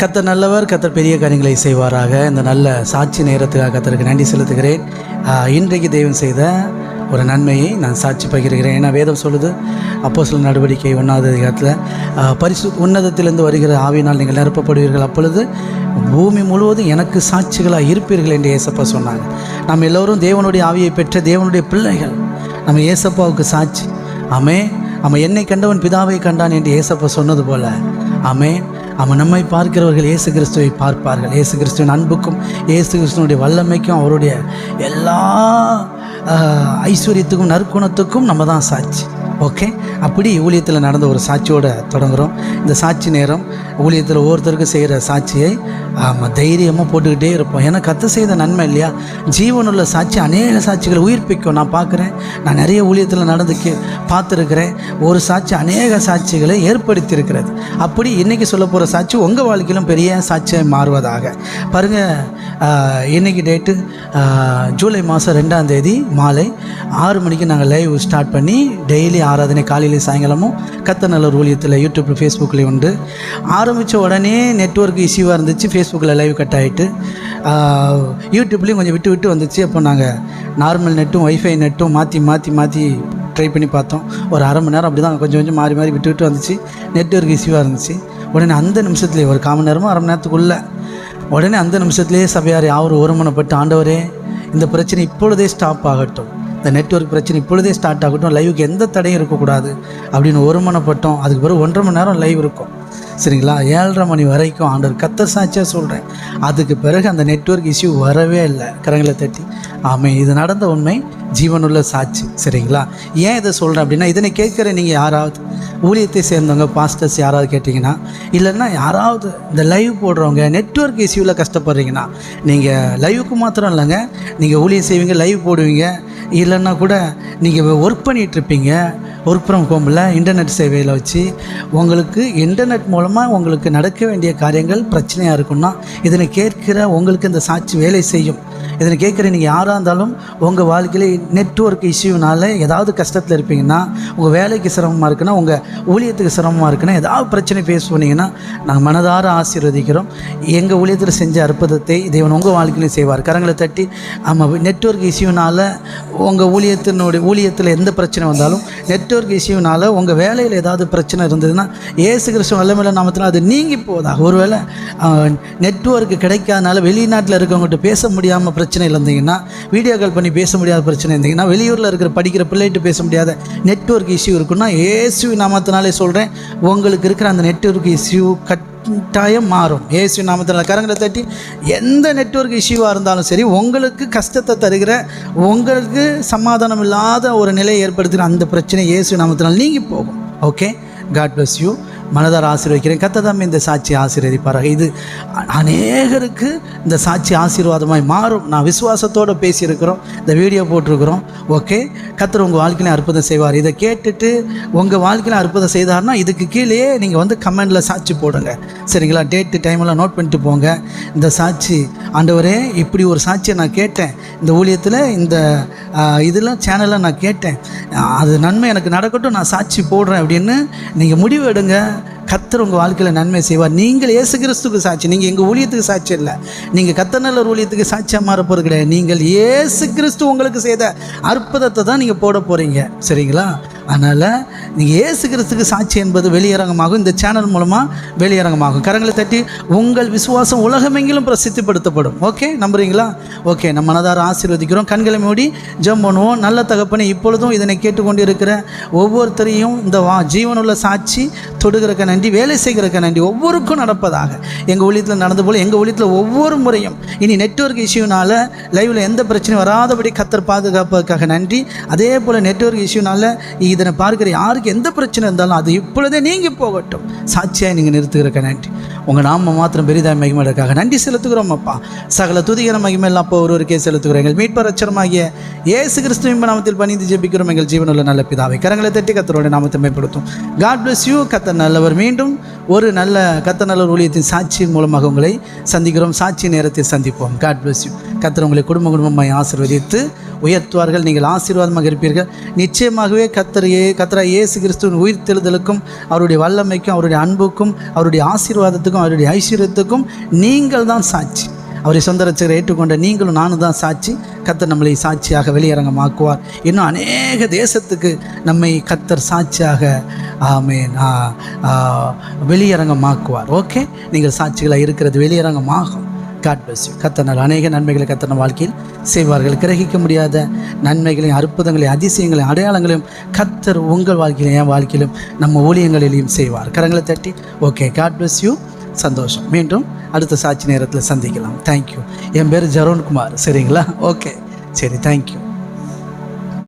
கத்தர் நல்லவர் கத்தர் பெரிய காரியங்களை செய்வாராக. இந்த நல்ல சாட்சி நேரத்துக்காக கத்தருக்கு நன்றி செலுத்துகிறேன். இன்றைக்கு தெய்வம் செய்த ஒரு நன்மையை நான் சாட்சி பகிர்கிறேன். ஏன்னா வேதம் சொல்லுது அப்போ சில நடவடிக்கை ஒன்றாவது அதிகாரத்தில் பரிசு உன்னதத்திலிருந்து வருகிற ஆவியினால் நீங்கள் நிரப்பப்படுவீர்கள். அப்பொழுது பூமி முழுவதும் எனக்கு சாட்சிகளாக இருப்பீர்கள் என்று ஏசப்பா சொன்னாங்க. நம்ம எல்லோரும் தேவனுடைய ஆவியை பெற்ற தேவனுடைய பிள்ளைகள். நம்ம ஏசப்பாவுக்கு சாட்சி. ஆமே அவன் என்னை கண்டவன் பிதாவை கண்டான் என்று ஏசப்பா சொன்னது போல. ஆமே அவன் நம்மை பார்க்கிறவர்கள் இயேசு கிறிஸ்துவை பார்ப்பார்கள். இயேசு கிறிஸ்துவின் அன்புக்கும் இயேசு கிறிஸ்துவனுடைய வல்லமைக்கும் அவருடைய எல்லா ஐஸ்வர்யத்துக்கும் நற்குணத்துக்கும் நம்ம தான் சாட்சி. ஓகே? அப்படி ஊழியத்தில் நடந்த ஒரு சாட்சியோடு தொடங்குகிறோம் இந்த சாட்சி நேரம் ஊழியத்தில் ஒவ்வொருத்தருக்கும் செய்கிற சாட்சியை ஆமாம் தைரியமாக போட்டுக்கிட்டே இருப்போம். ஏன்னா கற்று செய்த நன்மை இல்லையா? ஜீவனுள்ள சாட்சி அநேக சாட்சிகளை உயிர்ப்பிக்கும். நான் பார்க்குறேன். நான் நிறைய ஊழியத்தில் நடந்து கே பார்த்துருக்கிறேன். ஒரு சாட்சி அநேக சாட்சிகளை ஏற்படுத்தியிருக்கிறது. அப்படி இன்றைக்கி சொல்ல போகிற சாட்சி உங்கள் வாழ்க்கையிலும் பெரிய சாட்சியாக மாறுவதாக. பாருங்கள் இன்றைக்கி டேட்டு ஜூலை மாதம் ரெண்டாம் தேதி மாலை ஆறு மணிக்கு நாங்கள் லைவ் ஸ்டார்ட் பண்ணி டெய்லி ஆராதனை காலையில சாயங்காலமும் கத்தநல்லூர் ஊழியத்தில் யூடியூப்பில் ஃபேஸ்புக்லேயும் உண்டு. ஆரம்பித்த உடனே நெட்ஒர்க் இஷ்யூவாக இருந்துச்சு. ஃபேஸ்புக்கில் லைவ் கட் ஆகிட்டு யூடியூப்லேயும் கொஞ்சம் விட்டு விட்டு வந்துச்சு. அப்போ நாங்கள் நார்மல் நெட்டும் ஒய்ஃபை நெட்டும் மாற்றி மாற்றி மாற்றி ட்ரை பண்ணி பார்த்தோம். ஒரு அரை மணி நேரம் அப்படி தான் கொஞ்சம் கொஞ்சம் மாறி மாறி விட்டு விட்டு வந்துச்சு. நெட்வொர்க் இஷ்யூவாக இருந்துச்சு. உடனே அந்த நிமிஷத்துலேயே ஒரு காமன் நேரமோ அரை மணி நேரத்துக்குள்ளே உடனே அந்த நிமிஷத்துலேயே சபையார் யாரும் ஒருமனப்பட்டு ஆண்டவரே இந்த பிரச்சனை இப்பொழுதே ஸ்டாப் ஆகட்டும். இந்த நெட்வொர்க் பிரச்சனை இப்பொழுதே ஸ்டார்ட் ஆகட்டும் லைவுக்கு எந்த தடையும் இருக்கக்கூடாது அப்படின்னு ஒருமனப்பட்டோம் அதுக்கு பிறகு ஒன்றரை மணி நேரம் லைவ் இருக்கும். சரிங்களா? ஏழரை மணி வரைக்கும் ஆண்டவர் கத்த சாட்சியாக சொல்கிறேன் அதுக்கு பிறகு அந்த நெட்வொர்க் இஷ்யூ வரவே இல்லை. கரங்களை தட்டி. ஆமாம் இது நடந்த உண்மை ஜீவனுள்ள சாட்சி. சரிங்களா? ஏன் இதை சொல்கிறேன் அப்படின்னா இதனை கேட்குற நீங்கள் யாராவது ஊழியத்தை சேர்ந்தவங்க பாஸ்டர்ஸ் யாராவது கேட்டிங்கன்னா இல்லைன்னா யாராவது இந்த லைவ் போடுறவங்க நெட்வொர்க் இஷ்யூவில் கஷ்டப்படுறீங்கன்னா நீங்கள் லைவுக்கு மாத்திரம் இல்லைங்க. நீங்கள் ஊழியம் செய்வீங்க லைவ் போடுவீங்க. இல்லைன்னா கூட நீங்கள் ஒர்க் பண்ணிகிட்ருப்பீங்க ஒர்க் ஃப்ரம் ஹோமில் இன்டர்நெட் சேவையில் வச்சு உங்களுக்கு இன்டர்நெட் மூலமாக உங்களுக்கு நடக்க வேண்டிய காரியங்கள் பிரச்சனையாக இருக்குன்னா இதனை கேட்கிற உங்களுக்கு இந்த சாட்சி வேலை செய்யும். இதனை கேட்குற நீங்கள் யாராக இருந்தாலும் உங்கள் வாழ்க்கையில் நெட்வொர்க் இஷ்யூனால ஏதாவது கஷ்டத்தில் இருப்பீங்கன்னா உங்கள் வேலைக்கு சிரமமாக இருக்குன்னா உங்கள் ஊழியத்துக்கு சிரமமாக இருக்குன்னா ஏதாவது பிரச்சனை ஃபேஸ் பண்ணிங்கன்னா நாங்கள் மனதார ஆசீர்வதிக்கிறோம். எங்கள் ஊழியத்தில் செஞ்ச அற்புதத்தை தேவன் உங்கள் வாழ்க்கையிலும் செய்வார். கரங்களை தட்டி ஆமாம் நெட்வொர்க் இஷ்யூனால் உங்கள் ஊழியத்தினுடைய ஊழியத்தில் எந்த பிரச்சனை வந்தாலும் நெட்வொர்க் இஷ்யூனால் உங்கள் வேலையில் ஏதாவது பிரச்சனை இருந்ததுன்னா ஏசு கிறிஸ்துவ வல்லமையில நாமத்தில் அது நீங்கி போதாக ஒருவேளை நெட்ஒர்க் கிடைக்காதனால வெளிநாட்டில் இருக்கவங்ககிட்ட பேச முடியாமல் பிரச்சனையில் இருந்தீங்கன்னா வீடியோ கால் பண்ணி பேச முடியாத பிரச்சனை இருந்தீங்கன்னா வெளியூரில் இருக்கிற படிக்கிற பிள்ளைகிட்ட பேச முடியாத நெட்வொர்க் இஷ்யூ இருக்குன்னா ஏசு நாமத்தினாலே சொல்கிறேன் உங்களுக்கு இருக்கிற அந்த நெட்வொர்க் இஷ்யூ கட்டாயம் மாறும். ஏசு நாமத்தில் கரங்களை தட்டி எந்த நெட்வொர்க் இஷ்யூவாக இருந்தாலும் சரி உங்களுக்கு கஷ்டத்தை தருகிற உங்களுக்கு சமாதானம் இல்லாத ஒரு நிலையை ஏற்படுத்துகிற அந்த பிரச்சனை இயேசு நாமத்தினால் நீங்கி போகும். ஓகே காட் பிளஸ் யூ மனதார ஆசீர்வதிக்கிறேன். கத்ததாமே இந்த சாட்சி ஆசீர்வதிப்பாராக. இது அநேகருக்கு இந்த சாட்சி ஆசீர்வாதமாய் மாறும். நான் விசுவாசத்தோடு பேசியிருக்கிறோம். இந்த வீடியோ போட்டிருக்கிறோம். ஓகே? கத்தர் உங்கள் வாழ்க்கையில அற்புதம் செய்வார். இதை கேட்டுட்டு உங்கள் வாழ்க்கையில அற்புதம் செய்தார்னா இதுக்கு கீழேயே நீங்கள் வந்து கமெண்டில் சாட்சி போடுங்க. சரிங்களா? டேட்டு டைமெல்லாம் நோட் பண்ணிட்டு போங்க. இந்த சாட்சி ஆண்டவரே இப்படி ஒரு சாட்சியை நான் கேட்டேன். இந்த ஊழியத்தில் இந்த இதெல்லாம் சேனலில் நான் கேட்டேன். அது நன்மை எனக்கு நடக்கட்டும் நான் சாட்சி போடுறேன் அப்படின்னு நீங்கள் முடிவு எடுங்க. கத்தர் உங்கள் வாழ்க்கையில் நன்மை செய்வார். நீங்கள் இயேசு கிறிஸ்துக்கு சாட்சி நீங்கள் எங்கள் ஊழியத்துக்கு சாட்சி இல்லை. நீங்கள் கத்தநல்லர் ஊழியத்துக்கு சாட்சியாக மாற போகிறது கிடையாது. நீங்கள் இயேசு கிறிஸ்து உங்களுக்கு செய்த அற்புதத்தை தான் நீங்கள் போட போகிறீங்க சரிங்களா? அதனால் இயேசு கிறிஸ்துக்கு சாட்சி என்பது வெளியரங்கமாகும். இந்த சேனல் மூலமாக வெளியரங்கமாகும். கரங்களை தட்டி உங்கள் விசுவாசம் உலகமெங்கிலும் பிரசித்திப்படுத்தப்படும். ஓகே நம்புறீங்களா? ஓகே நம்ம மனதார ஆசீர்வதிக்கிறோம். கண்களை மூடி ஜெபம் பண்ணுவோம். நல்ல தகப்பனை இப்பொழுதும் இதனை கேட்டுக்கொண்டு இருக்கிற ஒவ்வொருத்தரையும் இந்த வா ஜீவனுள்ள சாட்சி தொடுகிறக்க நன்றி வேலை செய்கிறக்க நன்றி. ஒவ்வொருக்கும் நடப்பதாக. எங்கள் ஊழியத்தில் நடந்த போல் எங்கள் ஊழியத்தில் ஒவ்வொரு முறையும் இனி நெட்வொர்க் இஷ்யூனால லைவில் எந்த பிரச்சனையும் வராதபடி கத்தர் பாதுகாப்பதற்காக நன்றி. அதே போல் நெட்வொர்க் இஷ்யூனால இதனை பார்க்குற யாருக்கு எந்த பிரச்சனை இருந்தாலும் அது இப்பொழுதே நீங்கி போகட்டும். சாட்சியாக நீங்கள் நிறுத்துகிறக்க நன்றி. உங்கள் நாம மாத்திரம் பெரிதாய் மகிமைக்காக நன்றி செலுத்துகிறோம் அப்பா. சகல துதிகர மகிமையெல்லாம் அப்போ ஒருவருக்கே செலுத்துகிறோம். எங்கள் மீட்பர் அச்சரமாகிய ஏசு கிறிஸ்துவின் நாமத்தில் பணிந்து ஜெபிக்கிறோம். எங்கள் ஜீவனுள்ள நல்ல பிதாவை கரங்களை தட்டி கத்தரோட நாமத்தை மேம்படுத்தும் காட் பிளஸ் யூ கத்த நல்லவர் மீண்டும் ஒரு நல்ல கத்த நல்லவர் ஊழியத்தின் சாட்சியின் மூலமாக உங்களை சந்திக்கிறோம். சாட்சி நேரத்தில் சந்திப்போம். காட் பிளஸ் யூ கத்தர் உங்களை குடும்ப குடும்பமாய் ஆசிர்வதித்து உயர்த்துவார்கள். நீங்கள் ஆசீர்வாதமாக இருப்பீர்கள். நிச்சயமாகவே கத்தரையே கத்தரா இயேசு கிறிஸ்துவின் உயிர்த்தெழுதலுக்கும் அவருடைய வல்லமைக்கும் அவருடைய அன்புக்கும் அவருடைய ஆசீர்வாதத்துக்கும் அவருடைய ஐஸ்வர்யத்துக்கும் நீங்கள் தான் சாட்சி. அவரை சொந்த ரட்சகரை ஏற்றுக்கொண்ட நீங்களும் நானும் தான் சாட்சி. கத்தர் நம்மளை சாட்சியாக வெளியரங்கமாக்குவார். இன்னும் அநேக தேசத்துக்கு நம்மை கத்தர் சாட்சியாக ஆமேன் வெளியரங்கமாக்குவார். ஓகே? நீங்கள் சாட்சிகளாக இருக்கிறது வெளியரங்கமாகும். காட் பிளஸ் யூ கத்தனால் அநேக நன்மைகளை கத்தன வாழ்க்கையில் செய்வார்கள். கிரகிக்க முடியாத நன்மைகளையும் அற்புதங்களையும் அதிசயங்களையும் அடையாளங்களையும் கத்தர் உங்கள் வாழ்க்கையிலும் என் வாழ்க்கையிலும் நம்ம ஊழியங்களிலையும் செய்வார். கரங்களை தட்டி ஓகே காட் பிளஸ் யூ சந்தோஷம். மீண்டும் அடுத்த சாட்சி நேரத்தில் சந்திக்கலாம். தேங்க்யூ என் பேர் ஜரோன்குமார். சரிங்களா? ஓகே சரி தேங்க்யூ